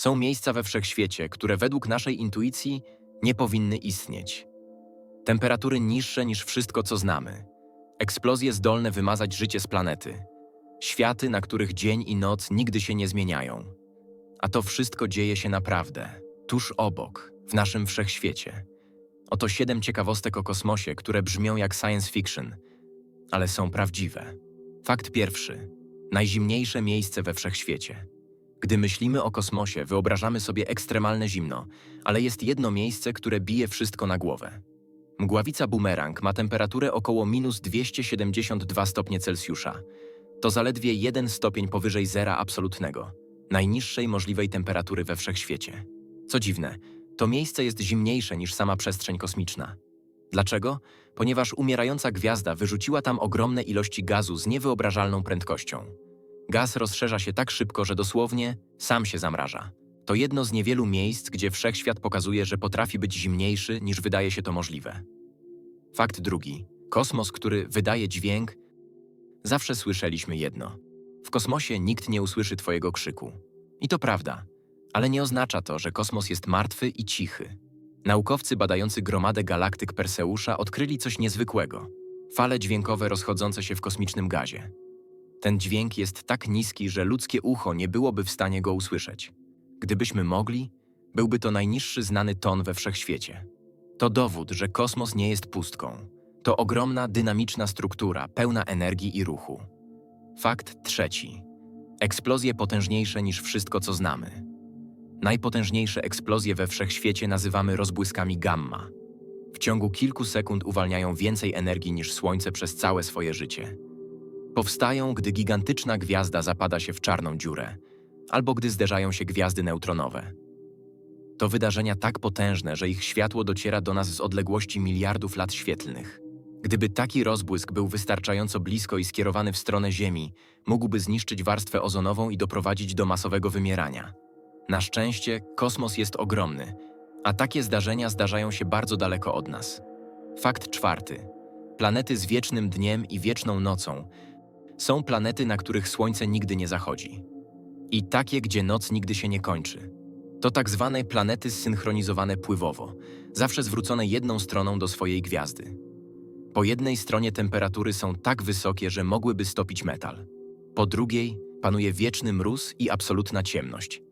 Są miejsca we wszechświecie, które według naszej intuicji nie powinny istnieć. Temperatury niższe niż wszystko, co znamy. Eksplozje zdolne wymazać życie z planety. Światy, na których dzień i noc nigdy się nie zmieniają. A to wszystko dzieje się naprawdę, tuż obok, w naszym wszechświecie. Oto siedem ciekawostek o kosmosie, które brzmią jak science fiction, ale są prawdziwe. Fakt pierwszy. Najzimniejsze miejsce we wszechświecie. Gdy myślimy o kosmosie, wyobrażamy sobie ekstremalne zimno, ale jest jedno miejsce, które bije wszystko na głowę. Mgławica Bumerang ma temperaturę około minus 272 stopnie Celsjusza. To zaledwie jeden stopień powyżej zera absolutnego, najniższej możliwej temperatury we wszechświecie. Co dziwne, to miejsce jest zimniejsze niż sama przestrzeń kosmiczna. Dlaczego? Ponieważ umierająca gwiazda wyrzuciła tam ogromne ilości gazu z niewyobrażalną prędkością. Gaz rozszerza się tak szybko, że dosłownie sam się zamraża. To jedno z niewielu miejsc, gdzie wszechświat pokazuje, że potrafi być zimniejszy niż wydaje się to możliwe. Fakt drugi. Kosmos, który wydaje dźwięk, zawsze słyszeliśmy jedno. W kosmosie nikt nie usłyszy Twojego krzyku. I to prawda, ale nie oznacza to, że kosmos jest martwy i cichy. Naukowcy badający gromadę galaktyk Perseusza odkryli coś niezwykłego fale dźwiękowe rozchodzące się w kosmicznym gazie. Ten dźwięk jest tak niski, że ludzkie ucho nie byłoby w stanie go usłyszeć. Gdybyśmy mogli, byłby to najniższy znany ton we wszechświecie. To dowód, że kosmos nie jest pustką. To ogromna, dynamiczna struktura, pełna energii i ruchu. Fakt trzeci. Eksplozje potężniejsze niż wszystko, co znamy. Najpotężniejsze eksplozje we wszechświecie nazywamy rozbłyskami gamma. W ciągu kilku sekund uwalniają więcej energii niż Słońce przez całe swoje życie. Powstają, gdy gigantyczna gwiazda zapada się w czarną dziurę, albo gdy zderzają się gwiazdy neutronowe. To wydarzenia tak potężne, że ich światło dociera do nas z odległości miliardów lat świetlnych. Gdyby taki rozbłysk był wystarczająco blisko i skierowany w stronę Ziemi, mógłby zniszczyć warstwę ozonową i doprowadzić do masowego wymierania. Na szczęście kosmos jest ogromny, a takie zdarzenia zdarzają się bardzo daleko od nas. Fakt czwarty. Planety z wiecznym dniem i wieczną nocą są planety, na których Słońce nigdy nie zachodzi. I takie, gdzie noc nigdy się nie kończy. To tak zwane planety zsynchronizowane pływowo, zawsze zwrócone jedną stroną do swojej gwiazdy. Po jednej stronie temperatury są tak wysokie, że mogłyby stopić metal. Po drugiej panuje wieczny mróz i absolutna ciemność.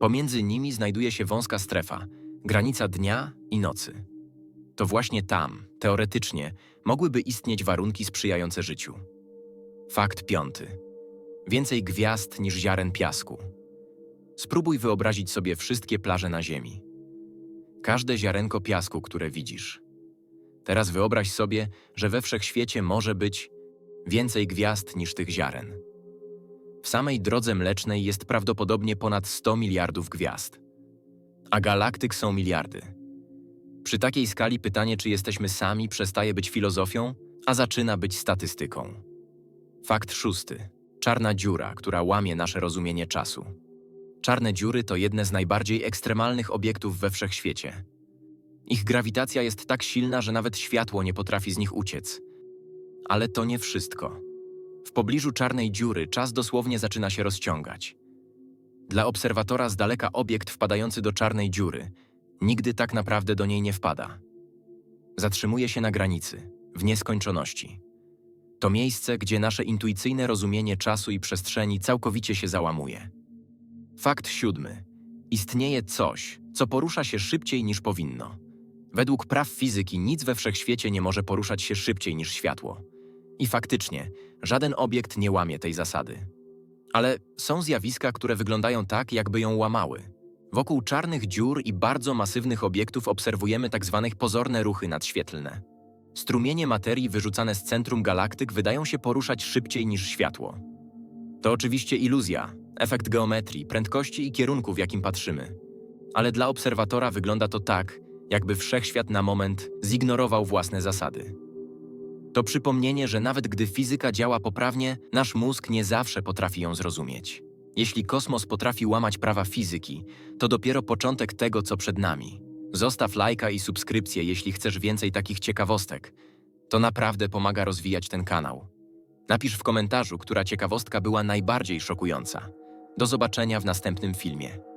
Pomiędzy nimi znajduje się wąska strefa, granica dnia i nocy. To właśnie tam, teoretycznie, mogłyby istnieć warunki sprzyjające życiu. Fakt piąty. Więcej gwiazd niż ziaren piasku. Spróbuj wyobrazić sobie wszystkie plaże na Ziemi. Każde ziarenko piasku, które widzisz. Teraz wyobraź sobie, że we wszechświecie może być więcej gwiazd niż tych ziaren. W samej drodze mlecznej jest prawdopodobnie ponad 100 miliardów gwiazd. A galaktyk są miliardy. Przy takiej skali pytanie, czy jesteśmy sami, przestaje być filozofią, a zaczyna być statystyką. Fakt szósty. Czarna dziura, która łamie nasze rozumienie czasu. Czarne dziury to jedne z najbardziej ekstremalnych obiektów we wszechświecie. Ich grawitacja jest tak silna, że nawet światło nie potrafi z nich uciec. Ale to nie wszystko. W pobliżu czarnej dziury czas dosłownie zaczyna się rozciągać. Dla obserwatora z daleka obiekt wpadający do czarnej dziury nigdy tak naprawdę do niej nie wpada. Zatrzymuje się na granicy, w nieskończoności. To miejsce, gdzie nasze intuicyjne rozumienie czasu i przestrzeni całkowicie się załamuje. Fakt siódmy. Istnieje coś, co porusza się szybciej niż powinno. Według praw fizyki nic we wszechświecie nie może poruszać się szybciej niż światło. I faktycznie, żaden obiekt nie łamie tej zasady. Ale są zjawiska, które wyglądają tak, jakby ją łamały. Wokół czarnych dziur i bardzo masywnych obiektów obserwujemy tak zwane pozorne ruchy nadświetlne. Strumienie materii wyrzucane z centrum galaktyk wydają się poruszać szybciej niż światło. To oczywiście iluzja, efekt geometrii, prędkości i kierunku, w jakim patrzymy. Ale dla obserwatora wygląda to tak, jakby wszechświat na moment zignorował własne zasady. To przypomnienie, że nawet gdy fizyka działa poprawnie, nasz mózg nie zawsze potrafi ją zrozumieć. Jeśli kosmos potrafi łamać prawa fizyki, to dopiero początek tego, co przed nami. Zostaw lajka i subskrypcję, jeśli chcesz więcej takich ciekawostek. To naprawdę pomaga rozwijać ten kanał. Napisz w komentarzu, która ciekawostka była najbardziej szokująca. Do zobaczenia w następnym filmie.